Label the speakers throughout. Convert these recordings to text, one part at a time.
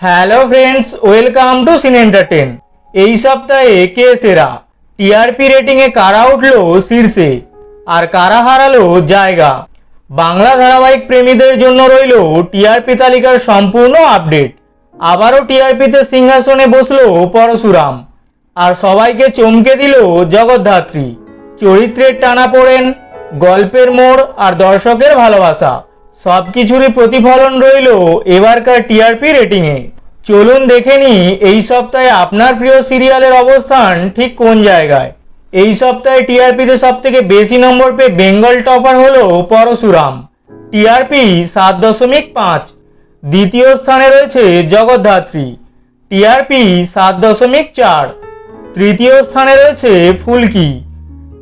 Speaker 1: Hello friends welcome to scene entertain এই সপ্তাহে কে সেরা? টিআরপি রেটিংয়ে কারা উঠল শীর্ষে? আর কারা হারালো জায়গা? বাংলা ধারাবাহিক প্রেমীদের জন্য রইল টিআরপি তালিকার সম্পূর্ণ আপডেট। আবারও টিআরপিতে সিংহাসনে বসল পরশুরাম। আর সবাইকে চমকে দিল জগদ্ধাত্রী। চরিত্রের টানা পড়েন গল্পের মোড় আর দর্শকের ভালোবাসা। সব কিছুরই প্রতিফলন রইল এবারকার টিআরপি রেটিংয়ে। চলুন দেখে নি এই সপ্তাহে আপনার প্রিয় সিরিয়ালের অবস্থান ঠিক কোন জায়গায়। এই সপ্তাহে টিআরপিতে সব থেকে বেশি নম্বর পেয়ে বেঙ্গল টপার হলো পরশুরাম। টিআরপি সাত দশমিক পাঁচ। দ্বিতীয় স্থানে রয়েছে জগদ্ধাত্রী। টিআরপি সাত দশমিক চার। তৃতীয় স্থানে রয়েছে ফুলকি।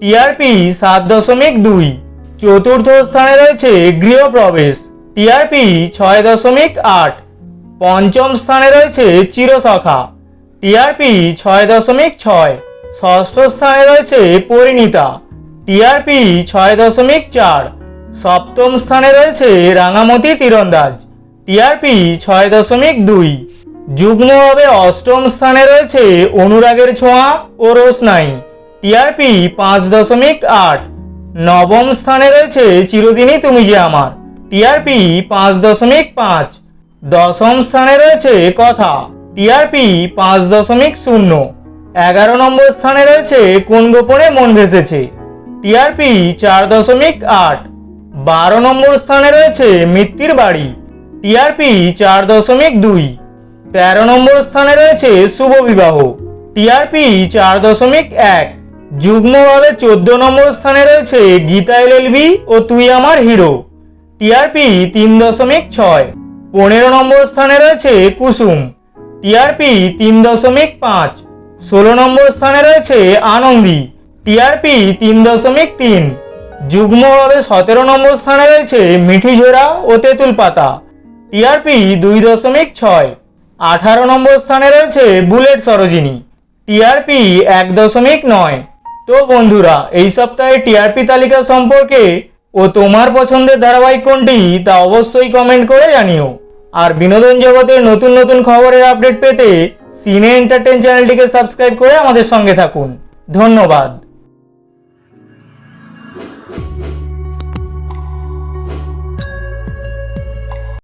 Speaker 1: টিআরপি সাত দশমিক দুই। চতুর্থ স্থানে রয়েছে গৃহপ্রবেশ, টিআরপি ছয় দশমিক আট। পঞ্চম স্থানে রয়েছে চিরসখা টিআরপি ছয় দশমিক ছয়। ষষ্ঠ স্থানে রয়েছে পরিণীতা, টিআরপি ছয় দশমিক চার। সপ্তম স্থানে রয়েছে রাঙামতি তীরন্দাজ, টিআরপি ছয় দশমিক দুই। যুগ্মভাবে অষ্টম স্থানে রয়েছে অনুরাগের ছোঁয়া ও রোশনাই, টিআরপি পাঁচ দশমিক আট। নবম স্থানে রয়েছে চিরদিনই তুমি যে আমার। টিআরপি পাঁচ দশমিক পাঁচ। দশম স্থানে রয়েছে কথা। টিআরপি পাঁচ দশমিক শূন্য। এগারো নম্বর স্থানে রয়েছে কোন গোপনে মন ভেসেছে? টিআরপি চার দশমিক আট। বারো নম্বর স্থানে রয়েছে মৃত্যুর বাড়ি। টিআরপি চার দশমিক দুই। তেরো নম্বর স্থানে রয়েছে শুভ বিবাহ। টিআরপি চার দশমিক এক। যুগ্মভাবে চোদ্দ নম্বর স্থানে রয়েছে গীতা এলএলবি ও তুই আমার হিরো। টিআরপি তিন দশমিক ছয়। পনেরো নম্বর স্থানে রয়েছে কুসুম। টিআরপি তিন দশমিক পাঁচ। ষোলো নম্বর স্থানে রয়েছে আনন্দী। টিআরপি তিন দশমিক তিন। যুগ্মভাবে সতেরো নম্বর স্থানে রয়েছে মিঠি ঝোড়া ও তেঁতুল পাতা। টিআরপি দুই দশমিক ছয়। আঠারো নম্বর স্থানে রয়েছে বুলেট সরোজিনী। টিআরপি এক দশমিক নয়। তো বন্ধুরা, এই সপ্তাহে টিআরপি তালিকা সম্পর্কে ও তোমার পছন্দের ধারাবাহিক কোনটি, তা অবশ্যই কমেন্ট করে জানিও। আর বিনোদন জগতের নতুন নতুন খবরের আপডেট পেতে সিনে এন্টারটেন চ্যানেলটিকে সাবস্ক্রাইব করে আমাদের সঙ্গে থাকুন। ধন্যবাদ।